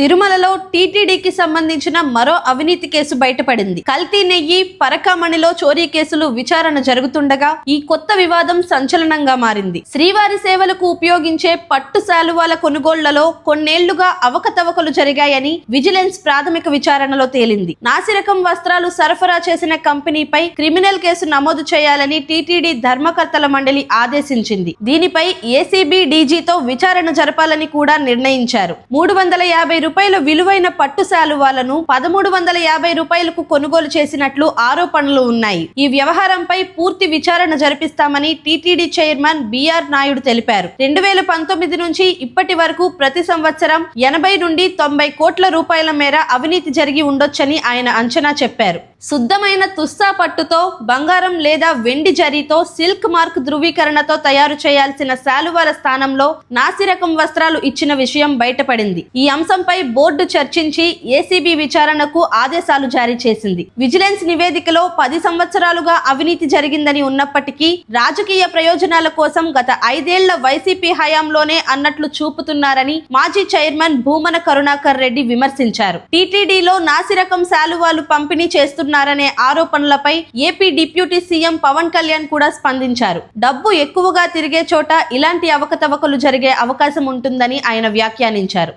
తిరుమలలో టీటీడీకి సంబంధించిన మరో అవినీతి కేసు బయటపడింది. కల్తీ నెయ్యి పరకామణిలో చోరీ కేసులు విచారణ జరుగుతుండగా ఈ కొత్త వివాదం సంచలనంగా మారింది. శ్రీవారి సేవలకు ఉపయోగించే పట్టు శాలువాల కొనుగోళ్ళలో కొన్నేళ్ళుగా అవకతవకలు జరిగాయని విజిలెన్స్ ప్రాథమిక విచారణలో తేలింది. నాసిరకం వస్త్రాలు సరఫరా చేసిన కంపెనీపై క్రిమినల్ కేసు నమోదు చేయాలని టీటీడీ ధర్మకర్తల మండలి ఆదేశించింది. దీనిపై ఏసీబీ డీజీతో విచారణ జరపాలని కూడా నిర్ణయించారు. మూడు వందల యాభై రూపాయల విలువైన పట్టు శాలువాలను పదమూడు వందల యాభై రూపాయలకు కొనుగోలు చేసినట్లు ఆరోపణలు ఉన్నాయి. ఈ వ్యవహారంపై పూర్తి విచారణ జరిపిస్తామని TTD chairman B R Naidu తెలిపారు. రెండు వేల పంతొమ్మిది నుంచి ఇప్పటి వరకు ప్రతి సంవత్సరం ఎనభై నుండి తొంభై కోట్ల రూపాయల మేర అవినీతి జరిగి ఉండొచ్చని ఆయన అంచనా చెప్పారు. శుద్ధమైన తుస్సా పట్టుతో బంగారం లేదా వెండి జరీతో సిల్క్ మార్క్ ధృవీకరణతో తయారు చేయాల్సిన శాలువాల స్థానంలో నాసిరకం వస్త్రాలు ఇచ్చిన విషయం బయటపడింది. ఈ అంశంపై బోర్డు చర్చించి ఏసీబీ విచారణకు ఆదేశాలు జారీ చేసింది. విజిలెన్స్ నివేదికలో పది సంవత్సరాలుగా అవినీతి జరిగిందని ఉన్నప్పటికీ రాజకీయ ప్రయోజనాల కోసం గత ఐదేళ్ళ వైసీపీ హయాంలోనే అన్నట్లు చూపుతున్నారని మాజీ చైర్మన్ భూమన కరుణాకర్ రెడ్డి విమర్శించారు. టీటీడీలో నాసిరకం శాలువాలు పంపిణీ చేస్తున్నారనే ఆరోపణలపై AP deputy CM Pawan Kalyan కూడా స్పందించారు. డబ్బు ఎక్కువగా తిరిగే చోట ఇలాంటి అవకతవకలు జరిగే అవకాశం ఉంటుందని ఆయన వ్యాఖ్యానించారు.